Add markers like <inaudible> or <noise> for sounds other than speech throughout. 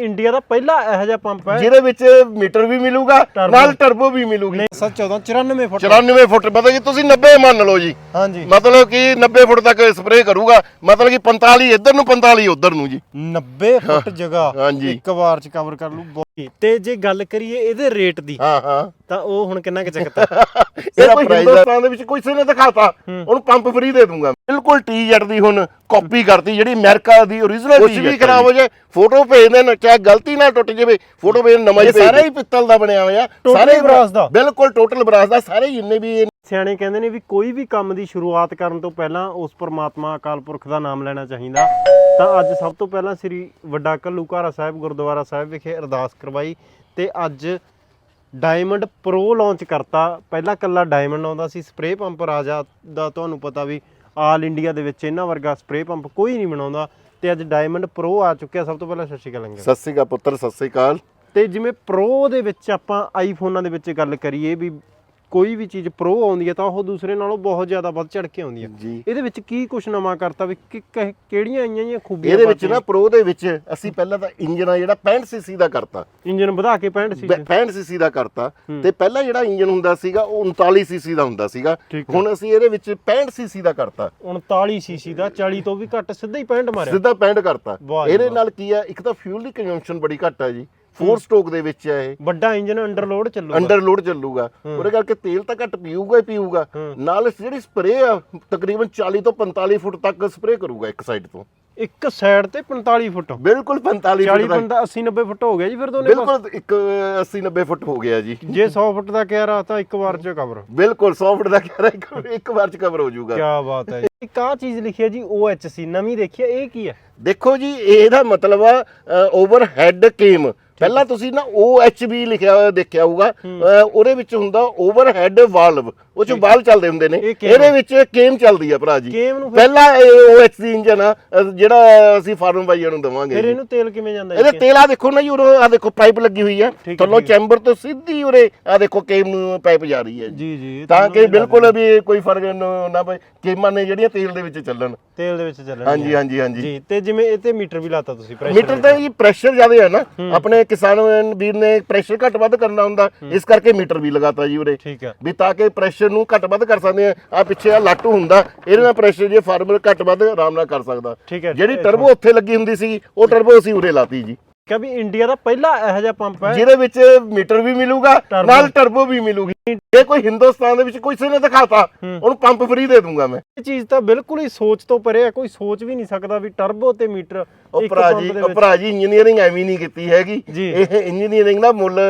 India ਦਾ ਪਹਿਲਾ ਇਹੋ ਜਿਹਾ ਪੰਪ ਹੈ। ਜਿਹਦੇ ਵਿੱਚ ਮੀਟਰ ਵੀ ਮਿਲੂਗਾ। ਨਾਲ ਟਰਬੋ ਵੀ ਮਿਲੂਗੀ। 714 94 ਫੁੱਟ। 94 ਫੁੱਟ ਮਤਲਬ ਕਿ ਤੁਸੀਂ 90 ਮੰਨ ਲਓ ਜੀ। ਹਾਂਜੀ। ਮਤਲਬ ਕਿ 90 ਫੁੱਟ ਤੱਕ ਸਪਰੇਅ ਕਰੂਗਾ ਮਤਲਬ ਕਿ 45 ਇੱਧਰ ਨੂੰ 45 ਉੱਧਰ ਨੂੰ ਜੀ। 90 ਫੁੱਟ ਜਗ੍ਹਾ ਹਾਂਜੀ। ਇੱਕ ਵਾਰ ਚ ਕਵਰ ਕਰ ਲੂ ਬਹੁਤ ਤੇ ਜੇ ਗੱਲ ਕਰੀਏ ਇਹਦੇ ਰੇਟ ਦੀ ਹਾਂ ਹਾਂ। ਤਾਂ ਉਹ ਹੁਣ ਕਿੰਨਾ ਕੁ ਚੱਕਤਾ <laughs> ਇਹ ਕੋਈ ਹਿੰਦੁਸਤਾਨ ਦੇ ਵਿੱਚ ਕਿਸੇ ਨੇ ਦਿਖਾਤਾ। ਉਹਨੂੰ ਪੰਪ ਫ੍ਰੀ ਦੇ ਦੂੰਗਾ ਬਿਲਕੁਲ ਟੀ-ਜੈਟ ਦੀ ਹੁਣ ਕਾਪੀ ਕਰਤੀ ਜਿਹੜੀ ਅਮਰੀਕਾ ਦੀ origignal ਕੁਝ ਵੀ ਖਰਾਬ ਹੋ ਜਾਏ ਫੋਟੋ ਭੇਜ ਦੇਣ ਚਾਹੇ ਗਲਤੀ ਨਾਲ ਟੁੱਟ ਜਾਵੇ ਫੋਟੋ ਭੇਜ ਨਵਾਂ ਹੀ ਸਾਰਾ ਹੀ ਪਿੱਤਲ ਦਾ ਬਣਿਆ ਹੋਇਆ Totally ਬਰਾਸ ਦਾ। ਬਿਲਕੁਲ ਟੋਟਲ ਬਰਾਸ ਦਾ ਸਾਰੇ ਜਿੰਨੇ ਵੀ ਸਿਆਣੇ ਕਹਿੰਦੇ ਨੇ ਵੀ ਕੋਈ ਵੀ ਕੰਮ ਦੀ ਸ਼ੁਰੂਆਤ ਕਰਨ ਤੋਂ ਪਹਿਲਾਂ ਉਸ ਪਰਮਾਤਮਾ ਅਕਾਲ ਪੁਰਖ ਦਾ ਨਾਮ ਲੈਣਾ ਚਾਹੀਦਾ। ਤਾਂ ਅੱਜ ਸਭ ਤੋਂ ਪਹਿਲਾਂ ਸ੍ਰੀ ਵੱਡਾ ਘੱਲੂਘਾਰਾ ਸਾਹਿਬ ਗੁਰਦੁਆਰਾ ਸਾਹਿਬ ਵਿਖੇ ਅਰਦਾਸ ਕਰਵਾਈ ਤੇ ਅੱਜ ਡਾਇਮੰਡ ਪ੍ਰੋ ਲਾਂਚ ਕਰਤਾ। ਪਹਿਲਾਂ ਕੱਲਾ ਡਾਇਮੰਡ ਆਉਂਦਾ ਸੀ ਸਪਰੇਅ ਪੰਪ ਰਾਜਾ ਦਾ ਤੁਹਾਨੂੰ ਪਤਾ ਵੀ ਆਲ ਇੰਡੀਆ ਦੇ ਵਿੱਚ ਇਹਨਾਂ ਵਰਗਾ ਸਪਰੇਅ ਪੰਪ ਕੋਈ ਨਹੀਂ ਬਣਾਉਂਦਾ। ਤੇ ਅੱਜ ਡਾਇਮੰਡ ਪ੍ਰੋ ਆ ਚੁੱਕਿਆ। ਸਭ ਤੋਂ ਪਹਿਲਾਂ ਸਤਿ ਸ਼੍ਰੀ ਅਕਾਲ ਅੰਕਲ। ਸਤਿ ਸ੍ਰੀ ਅਕਾਲ ਪੁੱਤਰ ਸਤਿ ਸ੍ਰੀ ਅਕਾਲ। ਤੇ ਜਿਵੇਂ ਪ੍ਰੋ ਦੇ ਵਿੱਚ ਆਪਾਂ ਆਈਫੋਨਾਂ ਦੇ ਵਿੱਚ ਗੱਲ ਕਰੀਏ ਵੀ ਕੋਈ ਵੀ ਚੀਜ਼ ਪ੍ਰੋ ਆਉਂਦੀ ਹੈ ਤਾਂ ਉਹ ਦੂਸਰੇ ਨਾਲੋਂ ਬਹੁਤ ਜ਼ਿਆਦਾ ਵੱਧ ਚੜ ਕੇ ਆਉਂਦੀ ਹੈ। ਜੀ। ਇਹਦੇ ਵਿੱਚ ਕੀ ਕੁਝ ਨਵਾਂ ਕਰਤਾ ਵੀ ਕਿ- ਕਿ- ਕਿਹੜੀਆਂ ਆਈਆਂ ਜਾਂ ਖੂਬੀਆਂ ਇਹਦੇ ਵਿੱਚ ਨਾ ਪ੍ਰੋ ਦੇ ਵਿੱਚ ਅਸੀਂ ਪਹਿਲਾਂ ਤਾਂ ਇੰਜਨ ਆ ਜਿਹੜਾ 65 ਸੀਸੀ ਦਾ ਕਰਤਾ। ਇੰਜਨ ਵਧਾ ਕੇ 65 ਸੀ 65 ਸੀਸੀ ਦਾ ਕਰਤਾ ਤੇ ਪਹਿਲਾਂ ਜਿਹੜਾ ਇੰਜਨ ਹੁੰਦਾ ਸੀਗਾ ਉਹ 39 ਸੀਸੀ ਦਾ ਹੁੰਦਾ ਸੀਗਾ। ਠੀਕ ਹੁਣ ਅਸੀਂ ਇਹਦੇ ਵਿੱਚ 65 ਸੀਸੀ ਦਾ ਕਰਤਾ। 39 ਸੀਸੀ ਦਾ 40 ਤੋਂ ਵੀ ਘੱਟ ਸਿੱਧਾ ਹੀ 65 ਮਾਰਿਆ। ਸਿੱਧਾ 65 ਕਰਤਾ। ਵਾਹ ਜੀ ਇਹਦੇ ਵਾਹ। ਨਾਲ ਕੀ ਆ ਇੱਕ ਤਾਂ ਫਿਊਲ ਦੀ ਕੰਜ਼ੰਪਸ਼ਨ ਬੜੀ ਘੱਟ ਆ ਜੀ। 4 ਸਟ੍ਰੋਕ ਦੇ ਵਿੱਚ ਆ ਇਹ। ਵੱਡਾ ਇੰਜਨ ਅੰਡਰਲੋਡ ਚੱਲੂਗਾ। ਅੰਡਰ ਲੋਡ ਚੱਲੂਗਾ ਉਹਦੇ ਕਰਕੇ ਤੇਲ ਤਾਂ ਘੱਟ ਪੀਊਗਾ ਹੀ ਪੀਊਗਾ। ਨਾਲ ਜਿਹੜੀ ਸਪਰੇਅ ਆ ਤਕਰੀਬਨ 40 ਤੋਂ 45 ਫੁੱਟ ਤੱਕ ਸਪਰੇਅ ਕਰੂਗਾ ਇੱਕ ਸਾਈਡ ਤੋਂ। ਇੱਕ ਸਾਈਡ ਤੇ 45 ਫੁੱਟ। ਬਿਲਕੁਲ 45 40 ਫੁੱਟ ਤੱਕ ਬੰਦਾ 80 90 ਫੁੱਟ ਹੋ ਗਿਆ ਜੀ ਫਿਰ ਦੋਨੇ। ਬਿਲਕੁਲ ਇੱਕ 80 90 ਫੁੱਟ ਹੋ ਗਿਆ ਜੀ। ਜੇ 100 ਫੁੱਟ ਦਾ ਕਹਿ ਰਹਾ ਤਾਂ ਇੱਕ ਵਾਰ ਚ ਕਵਰ ਬਿਲਕੁਲ 100 ਫੁੱਟ ਦਾ ਕਹਿ ਰਿਹਾ ਇੱਕ- ਇੱਕ ਵਾਰ ਚ ਕਵਰ ਹੋ ਜਾਊਗਾ। ਕੀ ਬਾਤ ਹੈ ਇੱਕ ਆ ਚੀਜ਼ ਲਿਖੀ ਹੈ ਜੀ OHC ਨਵੀਂ ਦੇਖੀ ਹੈ ਇਹ ਕੀ ਹੈ? ਦੇਖੋ ਜੀ ਇਹਦਾ ਮਤਲਬ ਆ ਓਵਰ ਹੈਡ ਕੇਮ ਪਹਿਲਾਂ ਤੁਸੀਂ ਨਾ OHB ਲਿਖਿਆ ਹੋਇਆ ਦੇਖਿਆ ਹੋਊਗਾ ਉਹਦੇ ਵਿੱਚ ਹੁੰਦਾ ਓਵਰ ਹੈਡ ਵਾਲਵ ਉਹ ਚ ਵਾਲ ਚੱਲਦੇ ਹੁੰਦੇ ਨੇ। ਇਹ ਇਹਦੇ ਵਿੱਚ ਕੇਮ ਚੱਲਦੀ ਆ ਭਰਾ ਜੀ। ਕੇਮ ਨੂੰ ਫਿਰ- ਪਹਿਲਾਂ ਇਹ OHC ਇੰਜਨ ਆ ਜਿਹੜਾ ਅਸੀਂ ਫਾਰਮ ਬਾਈਆਂ ਨੂੰ ਦਵਾਂਗੇ ਫਿਰ ਇਹਨੂੰ ਤੇਲ ਕਿਵੇਂ ਜਾਂਦਾ ਇਹਦੇ ਤੇਲ ਆ ਦੇਖੋ ਨਾ ਜੀ ਉਰੋਂ ਆ ਦੇਖੋ ਪਾਈਪ ਲੱਗੀ ਹੋਈ ਆ। ਹੈ, ਥੱਲੋਂ ਠੀਕ। ਚੈਂਬਰ ਤੋਂ ਸਿੱਧੀ ਉਰੇ ਆ ਦੇਖੋ ਕੇਮ ਨੂੰ ਪਾਈਪ ਜਾ ਰਹੀ ਹੈ ਜੀ। ਜੀ ਤਾਂ ਕਿ ਬਿਲਕੁਲ ਵੀ ਕੋਈ ਫ਼ਰਕ ਨ- ਨਾ ਪਏ। ਕੇਮਾਂ ਨੇ ਜਿਹੜੀਆਂ ਤੇਲ ਦੇ ਵਿੱਚ ਚੱਲਣ। ਤੇਲ ਦੇ ਵਿੱਚ ਚੱਲਣ ਹਾਂਜੀ ਹਾਂਜੀ ਹਾਂਜੀ। ਜੀ ਤੇ ਜਿਵੇਂ ਇਹ ਤੇ ਮੀਟਰ ਵੀ ਲਾਤਾ ਤੁਸੀਂ ਪ੍ਰੈਸ਼ਰ ਮੀਟਰ ਤੇ ਜੀ ਪ੍ਰੈਸ਼ਰ ਜ਼ਿਆਦਾ ਹੈ ਨਾ। ਆਪਣੇ ਕਿਸਾਨ ਵੀਰ ਨੇ ਪ੍ਰੈਸ਼ਰ ਘੱਟ ਵੱਧ ਕਰਨਾ ਹੁੰਦਾ। ਇਸ ਕਰਕੇ ਮੀਟਰ ਵੀ ਲਗਾਤਾ ਜੀ ਉਰੇ। ਠੀਕ ਵੀ ਤਾਂ ਕਿ ਪ੍ਰੈਸ਼ਰ ਨੂੰ ਘੱਟ ਵੱਧ ਕਰ ਸਕਦੇ ਆ। ਆ ਪਿੱਛੇ ਆ ਲਾਟੂ ਹੁੰਦਾ ਇਹਦੇ ਨਾਲ ਪ੍ਰੈਸ਼ਰ ਜੇ ਫਾਰਮਰ ਘੱਟ ਵੱਧ ਆਰਾਮ ਨਾਲ ਕਰ ਸਕਦਾ। ਠੀਕ ਹੈ ਜਿਹੜੀ ਟਰਬੋ ਉੱਥੇ ਲੱਗੀ ਹੁੰਦੀ ਸੀ ਉਹ ਟਰਬੋ ਅਸੀਂ ਉਰੇ ਲਾਤੀ ਜੀ। ਕਿ ਵੀ ਇੰਡੀਆ ਦਾ ਪਹਿਲਾ ਇਹੋ ਜਿਹਾ ਪੰਪ ਹੈ। ਜਿਹਦੇ ਵਿੱਚ ਮੀਟਰ ਵੀ ਮਿਲੂਗਾ Turbo। ਨਾਲ ਟਰਬੋ ਵੀ ਮਿਲੂਗੀ। ਜੇ ਕੋਈ ਹਿੰਦੁਸਤਾਨ ਦੇ ਵਿੱਚ ਕਿਸੇ ਨੇ ਦਿਖਾਤਾ ਉਹਨੂੰ ਪੰਪ ਫ੍ਰੀ ਦੇ ਦੂੰਗਾ ਮੈਂ। ਇਹ ਚੀਜ਼ ਤਾਂ ਬਿਲਕੁਲ ਹੀ ਸੋਚ ਤੋਂ ਪਰੇ ਹੈ ਕੋਈ ਸੋਚ ਵੀ ਨਹੀਂ ਸਕਦਾ ਵੀ ਟਰਬੋ ਤੇ ਮੀਟਰ ਉਹ ਭਰਾ ਜੀ ਉਹ ਭਰਾ ਜੀ ਇੰਜੀਨੀਅਰਿੰਗ ਐਵੇਂ ਨਹੀਂ ਕੀਤੀ ਹੈਗੀ। ਇਹ ਇੰਜੀਨੀਅਰਿੰਗ ਦਾ ਮੁੱਲ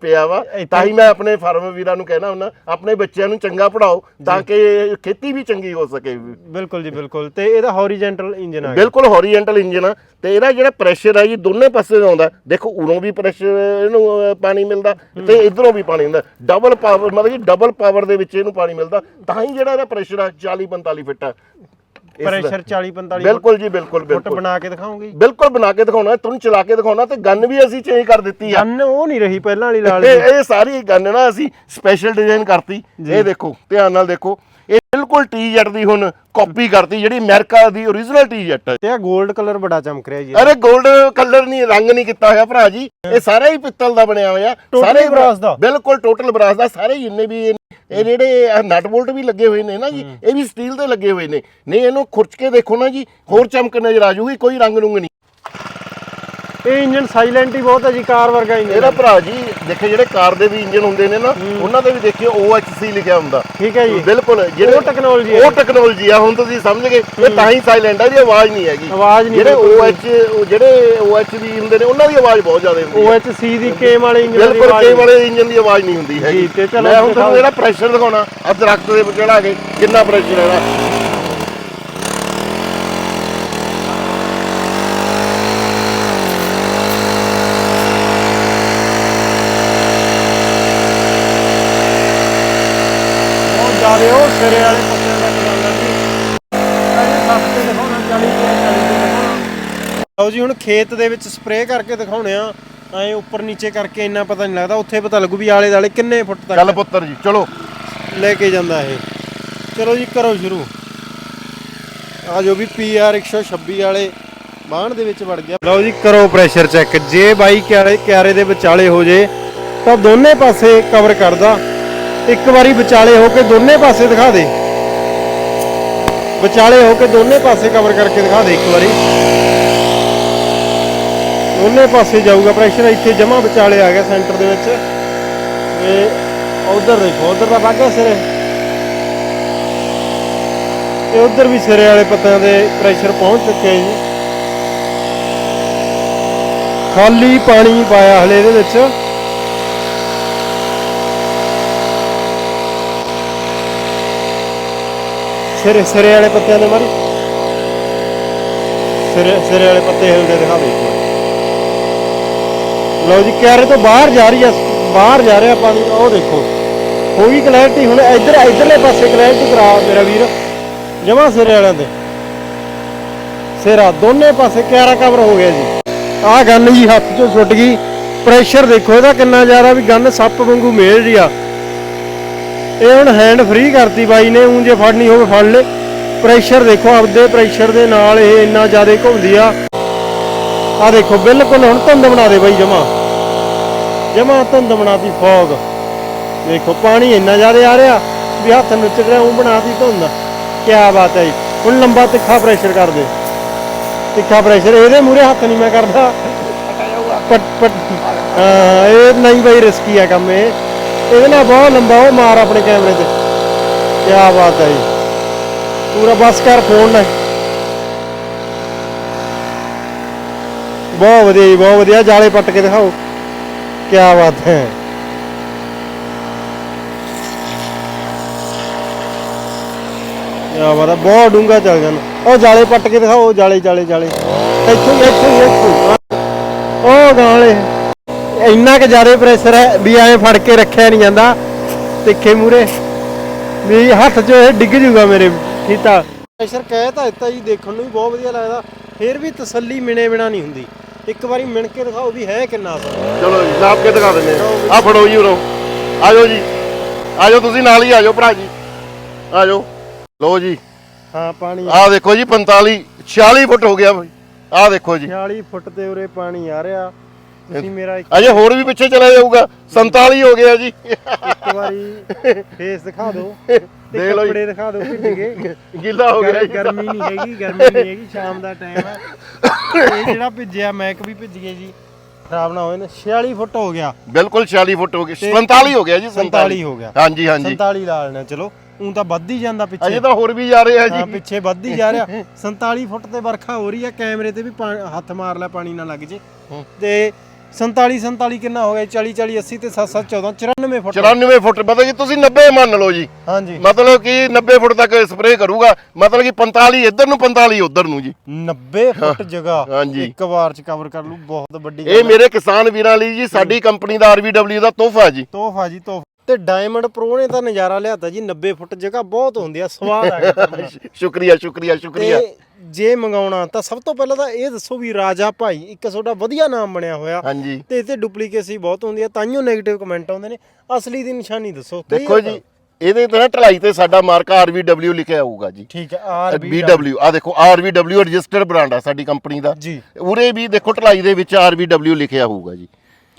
ਪਿਆ ਵਾ। ਤਾਂ ਹੀ ਮੈਂ ਆਪਣੇ ਫਾਰਮ ਵੀਰਾਂ ਨੂੰ ਕਹਿਣਾ ਹੁੰਦਾ ਆਪਣੇ ਬੱਚਿਆਂ ਨੂੰ ਚੰਗਾ ਪੜਾਓ ਤਾਂ ਕਿ ਖੇਤੀ ਵੀ ਚੰਗੀ ਹੋ ਸਕੇ। ਬਿਲਕੁਲ ਜੀ ਬਿਲਕੁਲ। ਤੇ ਇਹਦਾ ਹੌਰੀਜ਼ੈਂਟਲ ਇੰਜਨ ਆ ਬਿਲਕੁਲ ਹੌਰੀਜ਼ੈਂਟਲ ਇੰਜਨ ਆ। ਤੇ ਇਹਦਾ ਜਿਹੜਾ ਪ੍ਰੈਸ਼ਰ ਆ ਜੀ ਦੋਨੇ ਪਾਸੇ ਆਉਂਦਾ। ਦੇਖੋ ਉਰੋਂ ਵੀ ਪ੍ਰੈਸ਼ਰ ਇਹਨੂੰ ਪਾਣੀ ਮਿਲਦਾ ਤੇ ਇਧਰੋਂ ਵੀ ਪਾਣੀ ਮਿਲਦਾ ਡਬਲ ਪਾਵਰ ਮਤਲਬ ਕਿ ਡਬਲ ਪਾਵਰ ਦੇ ਵਿੱਚ ਇਹਨੂੰ ਪਾਣੀ ਮਿਲਦਾ ਤਾਂ ਹੀ ਜਿਹੜਾ ਇਹਦਾ ਪ੍ਰੈਸ਼ਰ ਆ 40 45 ਫਿੱਟ ਆ। ਇਸ ਦਾ। ਪ੍ਰੈਸ਼ਰ 40 45 ਬਿਲਕੁਲ ਜੀ ਬਿਲਕੁਲ ਫੁੱਟ ਬਿਲਕੁਲ। ਬਣਾ ਕੇ ਦਿਖਾਓਗੇ ਜੀ ਬਿਲਕੁਲ ਬਣਾ ਕੇ ਦਿਖਾਉਣਾ ਤੁਹਾਨੂੰ ਚਲਾ ਕੇ ਦਿਖਾਉਣਾ ਤੇ ਗਨ ਵੀ ਅਸੀਂ ਚੇਂਜ ਕਰ ਦਿੱਤੀ ਆ। ਗਨ ਉਹ ਨਹੀਂ ਰਹੀ ਪਹਿਲਾਂ ਵਾਲੀ ਲਾਲ ਇਹ ਇਹ ਸਾਰੀ ਗਨ ਨਾ ਅਸੀਂ ਸਪੈਸ਼ਲ ਡਿਜ਼ਾਈਨ ਕਰਤੀ। ਇਹ ਦੇਖੋ ਧਿਆਨ ਨਾਲ ਦੇਖੋ ਇਹ ਬਿਲਕੁਲ ਟੀ-ਜੈਟ ਦੀ ਹੁਣ ਕਾਪੀ ਕਰਤੀ ਜਿਹੜੀ ਅਮਰੀਕਾ ਦੀ origignal ਟੀ-ਜੈਟ ਹੈ। ਤੇ ਆ 골ਡ ਕਲਰ ਬੜਾ ਚਮਕ ਰਿਹਾ ਜੀ। ਅਰੇ 골ਡ ਕਲਰ ਨਹੀਂ ਰੰਗ ਨਹੀਂ ਕੀਤਾ ਹੋਇਆ ਭਰਾ ਜੀ। ਇਹ ਸਾਰਾ ਹੀ ਪਿੱਤਲ ਦਾ ਬਣਿਆ ਹੋਇਆ। Totally ਬਰਾਸ ਦਾ। ਬਿਲਕੁਲ ਟੋਟਲ ਬਰਾਸ ਦਾ ਸਾਰੇ ਜਿੰਨੇ ਵੀ ਇਹ ਇਹ ਜਿਹੜੇ ਨਟ ਬੋਲਟ ਵੀ ਲੱਗੇ ਹੋਏ ਨੇ ਨਾ ਜੀ ਇਹ ਵੀ ਸਟੀਲ ਦੇ ਲੱਗੇ ਹੋਏ ਨੇ। ਨਹੀਂ ਇਹਨੂੰ ਖੁਰਚ ਕੇ ਦੇਖੋ ਨਾ ਜੀ ਹੋਰ ਚਮਕ ਨਜ਼ਰ ਆ ਜੂਗੀ ਕੋਈ ਰੰਗ ਰੁੰਗ ਨਹੀਂ। ਇਹ ਇੰਜਨ ਸਾਇਲੈਂਟ ਹੀ ਬਹੁਤ ਹੈ ਜੀ ਕਾਰ ਵਰਗਾ ਇੰਜਨ ਇਹਦਾ ਭਰਾ ਜੀ ਦੇਖੇ ਜਿਹੜੇ ਕਾਰ ਦੇ ਵੀ ਇੰਜਨ ਹੁੰਦੇ ਨੇ ਨਾ ਉਹਨਾਂ ਦੇ ਵੀ ਦੇਖਿਓ OHC ਲਿਖਿਆ ਹੁੰਦਾ। ਠੀਕ ਹੈ ਜੀ। ਬਿਲਕੁਲ ਉਹ technology ਹੈ। ਉਹ ਟੈਕਨੋਲੋਜੀ ਆ ਹੁਣ ਤੁਸੀਂ ਸਮਝ ਗਏ ਇਹ ਤਾਂ ਹੀ ਸਾਇਲੈਂਟ ਆ ਇਹਦੀ ਆਵਾਜ਼ ਨਹੀਂ ਹੈਗੀ। ਆਵਾਜ਼ ਨਹੀਂ ਜਿਹੜੇ ਬਿਲਕੁਲ OH ਉਹ ਜਿਹੜੇ OHV ਹੁੰਦੇ ਨੇ ਉਹਨਾਂ ਦੀ ਆਵਾਜ਼ ਬਹੁਤ ਜ਼ਿਆਦਾ ਹੁੰਦੀ ਹੈ। OHC ਦੀ ਕੇਮ ਵਾਲੇ ਇੰਜਨ ਦੀ ਬਿਲਕੁਲ ਆਵਾਜ਼ ਕਈ ਵਾਲੇ ਇੰਜਨ ਦੀ ਆਵਾਜ਼ ਨਹੀਂ ਹੁੰਦੀ ਹੈਗੀ। ਜੀ, ਮੈਂ ਹੁਣ। ਤੁਹਾਨੂੰ ਇਹਦਾ ਪ੍ਰੈਸ਼ਰ ਦਿਖਾਉਣਾ। ਆ ਦਰਖਤ ਦੇ ਵਿੱਚ ਚੜਾ ਕੇ ਕਿੰਨਾ ਪ੍ਰੈਸ਼ਰ ਹੈ ਜ਼ਿਆਦਾ ਉਹ ਸਿਰੇ ਵਾਲੇ ਪੱਤੇ ਦਾ ਕਰਾਂਦਾ ਜੀ ਅਜੇ ਸੱਤ ਤੇ ਦਿਖਾਉਣਾ 40 ਤੇ 40 ਤੇ ਦਿਖਾਉਣਾ। ਲਓ ਜੀ ਹੁਣ ਖੇਤ ਦੇ ਵਿੱਚ ਸਪਰੇਅ ਕਰਕੇ ਦਿਖਾਉਣੇ ਆ। ਐ ਉੱਪਰ ਨੀਚੇ ਕਰਕੇ ਇੰਨਾ ਪਤਾ ਨਹੀਂ ਲੱਗਦਾ ਉੱਥੇ ਪਤਾ ਲੱਗੂ ਵੀ ਆਲੇ ਦਾਲੇ ਕਿੰਨੇ ਫੁੱਟ ਚੱਲ ਤੱਕ ਪੁੱਤਰ ਜੀ ਚਲੋ। ਲੈ ਕੇ ਜਾਂਦਾ ਇਹ। ਚਲੋ ਜੀ ਕਰੋ ਸ਼ੁਰੂ। ਆ ਜੋ ਵੀ ਪੀਆਰ 126 ਵਾਲੇ ਬਾਣ ਦੇ ਵਿੱਚ ਵੜ ਗਿਆ। ਲਓ ਜੀ ਕਰੋ ਪ੍ਰੈਸ਼ਰ ਚੈੱਕ ਜੇ ਬਾਈ ਕਿਆਰੇ ਕਿਆਰੇ ਦੇ ਵਿਚਾਲੇ ਹੋ ਜੇ ਤਾਂ ਦੋਨੇ ਪਾਸੇ ਕਵਰ ਕਰਦਾ। ਇੱਕ ਵਾਰੀ ਵਿਚਾਲੇ ਹੋ ਕੇ ਦੋਨੇ ਪਾਸੇ ਦਿਖਾ ਦੇ। ਵਿਚਾਲੇ ਹੋ ਕੇ ਦੋਨੇ ਪਾਸੇ ਕਵਰ ਕਰਕੇ ਦਿਖਾ ਦੇ ਇੱਕ ਵਾਰੀ। ਦੋਨੇ ਪਾਸੇ ਜਾਊਗਾ ਪ੍ਰੈਸ਼ਰ ਇੱਥੇ ਜਮਾ ਵਿਚਾਲੇ ਆ ਗਿਆ ਸੈਂਟਰ ਦੇ ਵਿੱਚ। ਤੇ ਉਧਰ ਦੇਖੋ, ਉਧਰ ਦਾ ਵਾਗਾ ਸਿਰੇ। ਤੇ ਉਧਰ ਵੀ ਸਿਰੇ ਵਾਲੇ ਪੱਤਿਆਂ ਦੇ ਪ੍ਰੈਸ਼ਰ ਪਹੁੰਚ ਚੁੱਕਿਆ ਜੀ। ਖਾਲੀ ਪਾਣੀ ਪਾਇਆ ਹਲੇ ਇਹਦੇ ਵਿੱਚ। ਸਿਰੇ ਸਿਰੇ ਵਾਲੇ ਪੱਤਿਆਂ ਦੇ ਮਾਰੀ। ਸਿਰੇ ਸਿਰੇ ਵਾਲੇ ਪੱਤੇ ਹਿਲਦੇ ਦਿਖਾ ਦੇ ਲਓ। ਜੀ, ਕਿਆਰੇ ਤੋਂ ਬਾਹਰ ਜਾ ਰਹੀ ਆ, ਬਾਹਰ ਜਾ ਰਿਹਾ ਪਾਣੀ ਉਹ ਦੇਖੋ। ਹੋ ਗਈ ਕਲੈਰਿਟੀ ਹੁਣ ਇੱਧਰ ਇੱਧਰਲੇ ਪਾਸੇ ਕਲੈਰਿਟੀ ਕਰਾ, ਮੇਰਾ ਵੀਰ। ਜਮਾ ਸਿਰੇ ਵਾਲਿਆਂ ਦੇ ਸਿਰਾ, ਦੋਨੇ ਪਾਸੇ ਕਿਆਰਾ ਕਵਰ ਹੋ ਗਿਆ ਜੀ। ਆਹ ਗੰਨ ਜੀ, ਹੱਥ ਚੋਂ ਛੁੱਟ ਗਈ। ਪ੍ਰੈਸ਼ਰ ਦੇਖੋ, ਇਹਦਾ ਕਿੰਨਾ ਜ਼ਿਆਦਾ ਵੀ ਗੰਨ ਸੱਪ ਵਾਂਗੂ ਮੇਲ ਰਹੀ ਆ। ਇਹ ਹੁਣ ਹੈਂਡ ਫ੍ਰੀ ਕਰਤੀ ਬਾਈ ਨੇ ਊਂ ਜੇ ਫੜਨੀ ਹੋਵੇ ਫੜ ਲੇ। ਪ੍ਰੈਸ਼ਰ ਦੇਖੋ ਆਪਦੇ ਪ੍ਰੈਸ਼ਰ ਦੇ ਨਾਲ ਇਹ ਇੰਨਾ ਜ਼ਿਆਦਾ ਘੁੰਮਦੀ ਆ। ਆ ਦੇਖੋ ਬਿਲਕੁਲ ਹੁਣ ਧੁੰਦ ਬਣਾ ਦੇ ਬਾਈ ਜਮਾ। ਜਮਾ ਧੁੰਦ ਬਣਾਤੀ ਫੌਗ। ਦੇਖੋ ਪਾਣੀ ਇੰਨਾ ਜ਼ਿਆਦਾ ਆ ਰਿਹਾ ਵੀ ਹੱਥ ਨੁੱਚ ਰਿਹਾ ਉਹ ਬਣਾਤੀ ਧੁੰਦ। ਕੀ ਬਾਤ ਹੈ ਜੀ। ਹੁਣ ਲੰਬਾ ਤਿੱਖਾ ਪ੍ਰੈਸ਼ਰ ਕਰ ਦੇ। ਤਿੱਖਾ ਪ੍ਰੈਸ਼ਰ ਇਹਦੇ ਮੂਰੇ ਹੱਥ ਨਹੀਂ ਮੈਂ ਕਰਦਾ। ਪਟ ਪਟ ਹਾਂ ਇਹ ਨਹੀਂ ਬਈ ਰਿਸਕੀ ਆ ਕੰਮ ਇਹ। ਇਹਦੇ ਨਾਲ ਬਹੁਤ ਲੰਬਾ ਉਹ ਮਾਰ ਆਪਣੇ ਕੈਮਰੇ ਤੇ ਕੀ ਬਾਤ ਹੈ ਜੀ। ਪੂਰਾ ਬਸ ਕਰ, ਫੋਨ ਨਾਲ ਬਹੁਤ ਵਧੀਆ ਜੀ, ਬਹੁਤ ਵਧੀਆ। ਜਾਲੇ ਪੱਟ ਕੇ ਦਿਖਾਓ। ਕੀ ਬਾਤ ਹੈ। ਯਾ ਬਾਤ ਬਹੁਤ ਡੂੰਗਾ ਚੱਲ ਜਾਣਾ ਉਹ ਜਾਲੇ ਪੱਟ ਕੇ ਦਿਖਾਓ ਜਾਲੇ ਜਾਲੇ ਜਾਲੇ। ਇੱਥੋਂ ਇੱਥੋਂ ਇੱਥੋਂ ਉਹ ਗਾਲੇ ਇੰਨਾ ਕਿ ਜ਼ਿਆਦਾ ਪ੍ਰੈਸ਼ਰ ਹੈ ਵੀ ਐਂ ਫੜ ਕੇ ਰੱਖਿਆ ਨਹੀਂ ਜਾਂਦਾ। ਤਿੱਖੇ ਮੂਰੇ ਵੀ ਹੱਥ 'ਚ ਇਹ ਡਿੱਗ ਜੂਗਾ ਮੇਰੇ ਕੀਤਾ ਪ੍ਰੈਸ਼ਰ ਕਹਿ ਤਾਂ ਦਿੱਤਾ ਜੀ ਦੇਖਣ ਨੂੰ ਵੀ ਬਹੁਤ ਵਧੀਆ ਲੱਗਦਾ। ਫਿਰ ਵੀ ਤਸੱਲੀ ਮਿਣੇ ਬਿਨਾ ਨਹੀਂ ਹੁੰਦੀ। ਇੱਕ ਵਾਰੀ ਮਿਣ ਕੇ ਦਿਖਾਓ ਵੀ ਹੈ ਕਿੰਨਾ ਅਸਰ। ਚਲੋ ਜੀ ਨਾਪ ਕੇ ਦਿਖਾ ਦਿੰਦੇ ਆ ਆਹ ਫੜੋ ਜੀ ਉਰੋ। ਆਜੋ ਜੀ। ਆਜੋ ਤੁਸੀਂ ਨਾਲ ਹੀ ਆਜੋ ਭਰਾ ਜੀ। ਆਜੋ। ਲਓ ਜੀ। ਹਾਂ ਪਾਣੀ। ਆਹ ਦੇਖੋ ਜੀ 45 46 ਫੁੱਟ ਹੋ ਗਿਆ ਬਈ। ਆਹ ਦੇਖੋ ਜੀ। 46 ਫੁੱਟ ਤੇ ਉਰੇ ਪਾਣੀ ਆ ਰਿਹਾ। ਤੁਸੀਂ ਮੇਰਾ ਇੱਕ ਅਜੇ ਹੋਰ ਵੀ ਪਿੱਛੇ ਚਲਾ ਜਾਊਗਾ। 47 ਹੋ ਗਿਆ ਜੀ। ਇੱਕ ਵਾਰੀ ਫੇਸ ਦਿਖਾ ਦਿਓ ਤੇ ਦੇਖ ਲਓ ਜੀ। ਕੱਪੜੇ ਦਿਖਾ ਦਿਓ ਭਿੱਜ ਗਏ ਗਿੱਲਾ ਹੋ ਗਿਆ ਜੀ। ਗਰਮੀ ਨਹੀਂ ਹੈਗੀ ਗਰਮੀ ਨਹੀਂ ਹੈਗੀ ਸ਼ਾਮ ਦਾ ਟਾਈਮ ਹੈ। ਇਹ ਜਿਹੜਾ ਭਿੱਜਿਆ ਮੈਕ ਵੀ ਭਿੱਜ ਗਏ ਜੀ। ਖਰਾਬ ਨਾ ਹੋਏ ਨਾ। 46 ਫੁੱਟ ਹੋ ਗਿਆ। ਬਿਲਕੁਲ 46 ਫੁੱਟ ਹੋ ਗਏ। ਤੇ 47 ਹੋ ਗਿਆ ਜੀ 47 ਹੋ ਗਿਆ। ਹਾਂਜੀ ਹਾਂਜੀ। 47 ਲਾ ਲੈਣਾ ਚਲੋ ਉਂ ਤਾਂ ਵੱਧ ਹੀ ਜਾਂਦਾ ਪਿੱਛੇ। ਅਜੇ ਤਾਂ ਹੋਰ ਵੀ ਜਾ ਰਹੇ ਆ ਹਾਂ ਜੀ ਪਿੱਛੇ ਵੱਧ ਹੀ ਜਾ ਰਿਹਾ। 47 ਫੁੱਟ ਤੇ ਵਰਖਾ ਹੋ ਰਹੀ ਹੈ। ਕੈਮਰੇ ਤੇ ਵੀ ਪਾ- ਹੱਥ ਮਾਰ ਲੈ ਪਾਣੀ ਨਾ ਲੱਗ ਜੇ। ਤੇ 47 47 ਕਿੰਨਾ ਹੋ ਗਿਆ? 40 40 80 ਤੇ 7 7 14 94 ਫੁੱਟ। 94 ਫੁੱਟ ਮਤਲਬ ਕਿ ਤੁਸੀਂ 90 ਮੰਨ ਲਓ ਜੀ। ਹਾਂਜੀ। ਮਤਲਬ ਕਿ 90 ਫੁੱਟ ਤੱਕ ਸਪਰੇਅ ਕਰੂਗਾ ਮਤਲਬ ਕਿ 45 ਇੱਧਰ ਨੂੰ 45 ਉੱਧਰ ਨੂੰ ਜੀ। 90 ਫੁੱਟ ਜਗ੍ਹਾ ਹਾਂਜੀ। ਇੱਕ ਵਾਰ ਚ ਕਵਰ ਕਰ ਲੂ ਬਹੁਤ ਵੱਡੀ ਇਹ ਮੇਰੇ ਕਿਸਾਨ ਵੀਰਾਂ ਲਈ ਜੀ ਸਾਡੀ ਕੰਪਨੀ ਦਾ RVW ਦਾ ਤੋਹਫਾ ਜੀ। ਤੋਹਫਾ ਜੀ ਤੋਹਫਾ। ਤੇ ਡਾਇਮੰਡ ਪ੍ਰੋ ਨੇ ਤਾਂ ਨਜ਼ਾਰਾ ਲਿਆਤਾ ਜੀ 90 ਫੁੱਟ ਜਗ੍ਹਾ ਬਹੁਤ ਹੁੰਦੀ ਆ ਸਵਾਦ ਆ ਗਿਆ। <laughs> ਸ਼ੁਕਰੀਆ ਸ਼ੁਕਰੀਆ ਸ਼ੁਕਰੀਆ। ਤੇ ਜੇ ਮੰਗਾਉਣਾ ਤਾਂ ਸਭ ਤੋਂ ਪਹਿਲਾਂ ਤਾਂ ਇਹ ਦੱਸੋ ਵੀ ਰਾਜਾ ਭਾਈ ਇੱਕ ਤੁਹਾਡਾ ਵਧੀਆ ਨਾਮ ਬਣਿਆ ਹੋਇਆ। ਹਾਂਜੀ। ਤੇ ਤੇ ਡੁਪਲੀਕੇਸੀ ਬਹੁਤ ਹੁੰਦੀ ਆ ਤਾਈਓ 네ਗੇਟਿਵ ਕਮੈਂਟ ਆਉਂਦੇ ਨੇ। ਅਸਲੀ ਦੀ ਨਿਸ਼ਾਨੀ ਦੱਸੋ ਦੇਖੋ ਜੀ ਇਹਦੇ ਤੇ ਨਾ ਢਲਾਈ ਤੇ ਸਾਡਾ ਮਾਰਕਾ RVW ਲਿਖਿਆ ਹੋਊਗਾ ਜੀ। ਠੀਕ ਹੈ BW ਆ ਦੇਖੋ RVW ਰਜਿਸਟਰਡ ਬ੍ਰਾਂਡ ਆ ਸਾਡੀ ਕੰਪਨੀ ਦਾ। ਜੀ। ਉਰੇ ਵੀ ਦੇਖੋ ਢਲਾਈ ਦੇ ਵਿੱਚ RVW ਲਿਖਿਆ ਹੋਊਗਾ ਜੀ।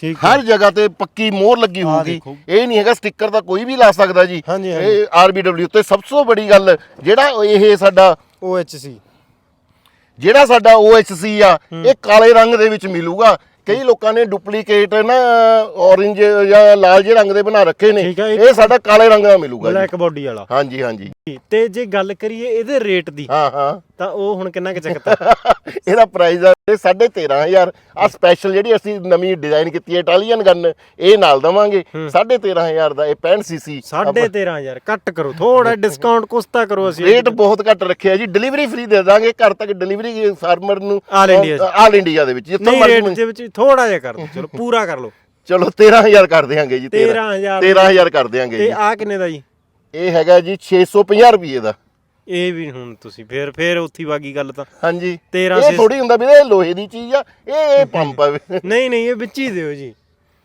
ਠੀਕ ਹਰ ਜਗ੍ਹਾ ਤੇ ਪੱਕੀ ਮੋਹਰ ਲੱਗੀ ਹੋਊਗੀ। ਇਹ ਨਹੀਂ ਹੈਗਾ ਸਟicker ਤਾਂ ਕੋਈ ਵੀ ਲਾ ਸਕਦਾ ਜੀ। ਇਹ RBW ਤੇ ਸਭ ਤੋਂ ਬੜੀ ਗੱਲ ਜਿਹੜਾ ਇਹ ਸਾਡਾ ਸੀ ਜਿਹੜਾ ਸਾਡਾ OHC ਆ ਇਹ ਕਾਲੇ ਰੰਗ ਦੇ ਵਿੱਚ ਮਿਲੂਗਾ। ਕਈ ਲੋਕਾਂ ਨੇ ਡੁਪਲੀਕੇਟ ਨਾ orange ਜਾਂ ਲਾਲ ਜਿਹੇ ਰੰਗ ਦੇ ਬਣਾ ਰੱਖੇ ਨੇ। ਇਹ- ਸਾਡਾ ਕਾਲੇ ਰੰਗ ਦਾ ਮਿਲੂਗਾ ਬਲੈਕ ਬਾਡੀ ਵਾਲਾ। ਹਾਂਜੀ ਹਾਂਜੀ। ਤੇ ਜੇ ਗੱਲ ਕਰੀਏ ਇਹਦੇ ਰੇਟ ਦੀ ਹਾਂ ਹਾਂ। ਤਾਂ ਉਹ ਹੁਣ ਕਿੰਨਾ ਕੁ ਚੱਕਤਾ <laughs> ਇਹਦਾ ਪ੍ਰਾਈਸ ਆ 13500 ਆ ਸਪੈਸ਼ਲ ਜਿਹੜੀ ਅਸੀਂ ਨਵੀਂ ਡਿਜ਼ਾਈਨ ਕੀਤੀ ਹੈ ਇਟਾਲੀਅਨ ਗਨ ਇਹ ਨਾਲ ਦਵਾਂਗੇ। 13500 ਦਾ ਇਹ 65 ਸੀਸੀ 13500 ਘੱਟ ਕਰੋ ਥੋੜਾ ਡਿਸਕਾਊਂਟ ਕੁਛ ਤਾਂ ਕਰੋ ਅਸੀਂ। ਰੇਟ ਬਹੁਤ ਘੱਟ ਰੱਖਿਆ ਜੀ ਡਿਲੀਵਰੀ ਫ੍ਰੀ ਦੇ ਦਾਂਗੇ ਘਰ ਤੱਕ ਡਿਲੀਵਰੀ ਫਾਰਮਰ ਨੂੰ। ਆਲ ਇੰਡੀਆ ਦੇ ਵਿੱਚ ਜਿੱਥੋਂ ਮਰਜ਼ੀ ਦੇ ਵਿੱਚ ਥੋੜਾ ਜਿਹਾ ਕਰ ਦਿਓ ਚਲੋ <laughs> ਪੂਰਾ ਕਰ ਲਓ। ਚਲੋ 13000 ਕਰ ਦਿਆਂਗੇ ਜੀ 13,000 13000 ਕਰ ਦਿਆਂਗੇ ਤੇ ਆ ਕਿੰਨੇ ਦਾ ਜੀ? ਇਹ ਹੈਗਾ ਜੀ 650 ਰੁਪਏ ਦਾ। ਇਹ ਵੀ ਹੁਣ ਤੁਸੀਂ ਫੇਰ ਫੇਰ ਉੱਥੀ ਵਾਗੀ ਗੱਲ ਤਾਂ। ਹਾਂਜੀ। 13 ਇਹ ਥੋੜੀ ਹੁੰਦਾ ਵੀ ਇਹ ਲੋਹੇ ਦੀ ਚੀਜ਼ ਆ ਇਹ ਇਹ ਪੰਪ ਆ ਨਹੀਂ ਨਹੀਂ ਇਹ ਵਿੱਚ ਹੀ ਦਿਓ ਜੀ।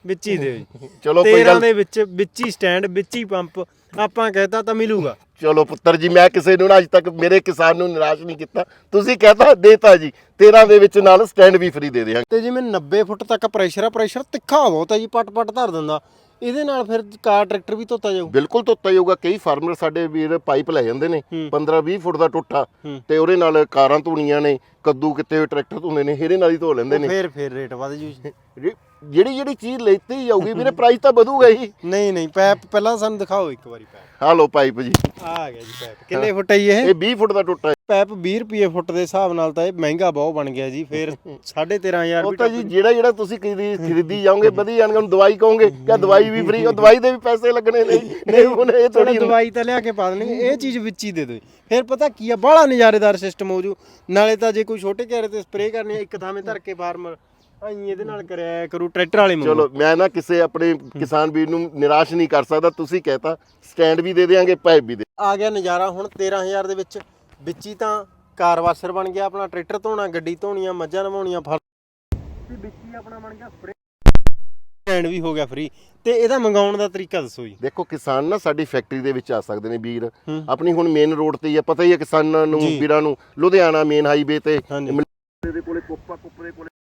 ਵਿੱਚ ਹੀ ਦਿਓ ਜੀ। <laughs> ਚਲੋ ਕੋਈ 13 ਗੱਲ ਦੇ ਵਿੱਚ ਵਿੱਚ ਹੀ ਸਟੈਂਡ ਵਿੱਚ ਹੀ ਪੰਪ। ਆਪਾਂ ਕਹਿਤਾ ਤਾਂ ਮਿਲੂਗਾ। ਚਲੋ ਪੁੱਤਰ ਜੀ ਮੈਂ ਕਿਸੇ ਨੂੰ ਨਾ ਅੱਜ ਤੱਕ ਮੇਰੇ ਕਿਸਾਨ ਨੂੰ ਨਿਰਾਸ਼ ਨਹੀਂ ਕੀਤਾ। ਤੁਸੀਂ ਕਹਤਾ ਦੇਤਾ ਜੀ। 13 ਦੇ ਵਿੱਚ ਨਾਲ ਸਟੈਂਡ ਵੀ ਫ੍ਰੀ ਦੇ ਦਿਆਂਗੇ। ਤੇ ਜਿਵੇਂ 90 ਫੁੱਟ ਤੱਕ ਪ੍ਰੈਸ਼ਰ ਆ ਪ੍ਰੈਸ਼ਰ ਤਿੱਖਾ ਬਹੁਤ ਹੈ ਜੀ ਪਟ ਪਟ ਧਰ ਦਿੰਦਾ। ਇਹਦੇ ਨਾਲ ਫਿਰ ਕਾਰ ਟਰੈਕਟਰ ਵੀ ਧੋਤਾ ਜਾਊ? ਬਿਲਕੁਲ ਧੋਤਾ ਜਾਊਗਾ। ਕਈ ਫਾਰਮਰ ਸਾਡੇ ਵੀਰ ਪਾਈਪ ਲੈ ਜਾਂਦੇ ਨੇ ਹੂੰ। 15 20 ਫੁੱਟ ਦਾ ਟੁੱਟਾ। ਤੇ ਉਹਦੇ ਨਾਲ ਕਾਰਾਂ ਧੋਣੀਆਂ ਨੇ ਕੱਦੂ ਕਿਤੇ ਟਰੈਕਟਰ ਧੋਂਦੇ ਨੇ ਇਹਦੇ ਨਾਲ ਹੀ ਧੋ ਲੈਂਦੇ ਨੇ। ਫਿਰ ਫਿਰ ਰੇਟ ਵਧ ਜੂ ਜਿਹੜੀ ਜਿਹੜੀ ਚੀਜ਼ ਲੈਤੀ ਜਾਊਗੀ ਵੀਰੇ ਪ੍ਰਾਈਸ ਤਾਂ ਵਧੂਗਾ ਹੀ। ਨਹੀਂ ਨਹੀਂ ਪੈਪ ਪਹਿਲਾਂ ਸਾਨੂੰ ਦਿਖਾਓ ਇੱਕ ਵਾਰੀ ਪੈਪ। ਆ ਲਓ ਪਾਈਪ ਜੀ। ਆ ਗਿਆ ਜੀ ਪੈਪ। ਕਿੰਨੇ ਫੁੱਟ ਹੈ ਇਹ? ਇਹ 20 ਫੁੱਟ ਦਾ ਟੁੱਟਾ। ਪੈਪ 20 ਰੁਪਏ ਫੁੱਟ ਦੇ ਹਿਸਾਬ ਨਾਲ ਤਾਂ ਇਹ ਮਹਿੰਗਾ ਬਹੁਤ ਬਣ ਗਿਆ ਜੀ ਫਿਰ 13500 ਉਹ ਤਾਂ ਜੀ ਜਿਹੜਾ ਜਿਹੜਾ ਤੁਸੀਂ ਖਰੀਦੀ ਖਰੀਦੀ ਜਾਓਗੇ ਵਧੀ ਜਾਣਗੇ ਹੁਣ ਦਵਾਈ ਕਹੋਗੇ ਕਿ ਦਵਾਈ ਵੀ ਫ੍ਰੀ ਉਹ ਦਵਾਈ ਦੇ ਵੀ ਪੈਸੇ ਲੱਗਣੇ ਨੇ ਨਹੀਂ ਹੁਣ ਇਹ ਥੋੜਾ ਦਵਾਈ ਤਾਂ ਲਿਆ ਕੇ ਪਾ ਦੇਣਗੇ ਇਹ ਚੀਜ਼ ਵਿੱਚ ਹੀ ਦੇ ਦਿਓ ਫਿਰ ਪਤਾ ਕੀ ਆ ਬੜਾ ਨਜ਼ਾਰੇਦਾਰ ਸਿਸਟਮ ਹੋ ਜੂ। ਨਾਲੇ ਤਾਂ ਜੇ ਕੋਈ ਛੋਟੇ ਘੇਰੇ ਤੇ ਸਪਰੇਅ ਕਰਨੀ ਇੱਕ ਥਾਵੇਂ ਧਰ ਕੇ ਫਾਰਮਰ ਆਈ ਇਹਦੇ ਨਾਲ ਕਰਿਆ ਕਰੂ ਟਰੈਕਟਰ ਵਾਲੇ ਮੰਗੋ। ਚਲੋ ਮੈਂ ਨਾ ਕਿਸੇ ਆਪਣੇ ਕਿਸਾਨ ਵੀਰ ਨੂੰ ਨਿਰਾਸ਼ ਨਹੀਂ ਕਰ ਸਕਦਾ ਤੁਸੀਂ ਕਹਿਤਾ ਸਟੈਂਡ ਵੀ ਦੇ ਦੇਾਂਗੇ ਪਾਈਪ ਵੀ ਦੇ ਆ ਗਿਆ ਨਜ਼ਾਰਾ ਹੁਣ 13000 ਦੇ ਵਿੱਚ। ਵਿੱਚ ਹੀ ਤਾਂ ਕਾਰ ਵਾਸ਼ਰ ਬਣ ਗਿਆ ਆਪਣਾ ਟਰੈਕਟਰ ਧੋਣਾ ਗੱਡੀ ਧੋਣੀਆਂ ਮੱਝਾਂ ਨਵਾਉਣੀਆਂ ਫਲ ਤੇ ਵਿੱਚ ਹੀ ਆਪਣਾ ਬਣ ਗਿਆ ਸਪਰੇਅ ਸਟੈਂਡ ਵੀ ਹੋ ਗਿਆ ਫ੍ਰੀ ਤੇ ਇਹਦਾ ਮੰਗਾਉਣ ਦਾ ਤਰੀਕਾ ਦੱਸੋ ਜੀ। ਦੇਖੋ ਕਿਸਾਨ ਨਾ ਸਾਡੀ ਫੈਕਟਰੀ ਦੇ ਵਿੱਚ ਆ ਸਕਦੇ ਨੇ ਵੀਰ। ਆਪਣੀ ਹੁਣ ਮੇਨ ਰੋਡ ਤੇ ਹੀ ਆ ਪਤਾ ਹੀ ਹੈ ਕਿਸਾਨਾਂ ਨੂੰ। ਵੀਰਾਂ ਨੂੰ ਲੁਧਿਆਣਾ ਮੇਨ ਹਾਈਵੇ ਤੇ ਦੇ ਕੋਲੇ ਕੋਪਾ ਕੁੱਪਰੇ ਕੋਲੇ।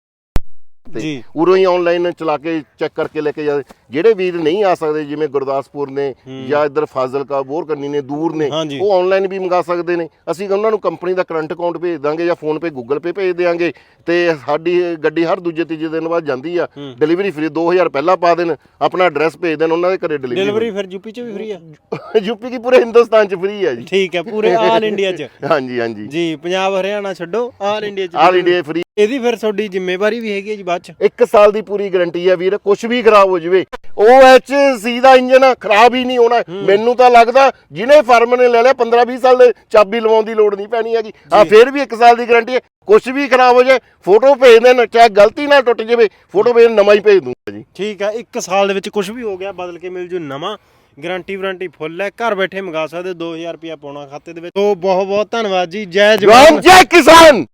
ਜੀ। ਉਰੋਂ ਹੀ ਆਨਲਾਈਨ ਚਲਾ ਕੇ ਚੈੱਕ ਕਰਕੇ ਲੈ ਕੇ ਜਾ ਜਿਹੜੇ ਵੀਰ ਨਹੀਂ ਆ ਸਕਦੇ ਜਿਵੇਂ ਗੁਰਦਾਸਪੁਰ ਨੇ। ਜਾਂ ਇੱਧਰ ਫਾਜ਼ਿਲਕਾ ਬੋਰਕਰਨੀ ਨੇ ਦੂਰ ਨੇ। ਉਹ ਆਨਲਾਈਨ ਵੀ ਮੰਗਾ ਸਕਦੇ ਨੇ। ਅਸੀਂ ਉਹਨਾਂ ਨੂੰ ਕੰਪਨੀ ਦਾ ਕਰੰਟ ਅਕਾਊਂਟ ਭੇਜ ਦਾਂਗੇ ਜਾਂ ਫੋਨ ਪੇ ਗੂਗਲ ਪੇ ਭੇਜ ਦੇਾਂਗੇ ਤੇ ਸਾਡੀ ਗੱਡੀ ਹਰ ਦੂਜੇ ਤੀਜੇ ਦਿਨ ਬਾਅਦ ਜਾਂਦੀ ਆ। ਡਿਲੀਵਰੀ ਫ੍ਰੀ 2000 ਪਹਿਲਾਂ ਪਾ ਦੇਣ ਆਪਣਾ ਐਡਰੈਸ ਭੇਜ ਦੇਣ ਉਹਨਾਂ ਦੇ ਘਰੇ ਡਿਲੀਵਰੀ ਡਿਲੀਵਰੀ ਫਿਰ ਯੂਪੀ ਚ ਵੀ ਫ੍ਰੀ ਆ? <laughs> ਯੂਪੀ ਕੀ ਪੂਰੇ ਹਿੰਦੁਸਤਾਨ ਚ ਫ੍ਰੀ ਹੈ ਜੀ। ਠੀਕ ਹੈ ਪੂਰੇ ਆਲ ਇੰਡੀਆ ਚ। <laughs> ਹਾਂਜੀ ਹਾਂਜੀ। ਜੀ ਪੰਜਾਬ ਹਰਿਆਣਾ ਛੱਡੋ ਆਲ ਇੰਡੀਆ ਚ ਆਲ ਇੰਡੀਆ ਫ੍ਰੀ ਇਹਦੀ ਫਿਰ ਤੁਹਾਡੀ ਜ਼ਿੰਮੇਵਾਰੀ ਵੀ ਹੈਗੀ ਹੈ ਜੀ ਬਾਅਦ ਚ? ਇੱਕ ਸਾਲ ਦੀ ਪੂਰੀ ਗਾਰੰਟੀ ਹੈ ਵੀਰ ਕੁਝ ਵੀ ਖਰਾਬ ਹੋ ਜਵੇ। ਸੀ ਦਾ ਇੰਜਨ ਖਰਾਬ ਹੀ ਨਹੀਂ ਹੋਣਾ। ਮੈਨੂੰ ਤਾਂ ਲੱਗਦਾ ਜਿਹਨੇ ਫਰਮ ਨੇ ਲੈ ਲਿਆ 15 20 ਸਾਲ ਦੇ ਚਾਬੀ ਲਵਾਉਣ ਦੀ ਲੋੜ ਨਹੀਂ ਪੈਣੀ ਹੈਗੀ। ਆ ਫਿਰ ਵੀ ਇੱਕ ਸਾਲ ਦੀ ਗਾਰੰਟੀ ਹੈ। ਕੁਝ ਵੀ ਖਰਾਬ ਹੋ ਜਾਏ ਫੋਟੋ ਭੇਜ ਦੇਣ ਚਾਹੇ ਗਲਤੀ ਨਾਲ ਟੁੱਟ ਜਾਵੇ ਫੋਟੋ ਭੇਜ ਨਵਾਂ ਹੀ ਭੇਜ ਦੂੰਗਾ ਜੀ। ਠੀਕ ਆ ਇੱਕ ਸਾਲ ਦੇ ਵਿੱਚ ਕੁਝ ਵੀ ਹੋ ਗਿਆ ਬਦਲ ਕੇ ਮਿਲ ਜੂ ਨਵਾਂ। ਗਾਰੰਟੀ ਵਾਰੰਟੀ ਫੁੱਲ ਹੈ ਘਰ ਬੈਠੇ ਮੰਗਾ ਸਕਦੇ ਹੋ, 2000 ਰੁਪਿਆ ਪਾਉਣਾ ਖਾਤੇ ਦੇ ਵਿੱਚ। ਸੋ ਬਹੁਤ ਬਹੁਤ ਧੰਨਵਾਦ ਜੀ ਜੈ ਜਵਾਨ। ਜੈ ਕਿਸਾਨ!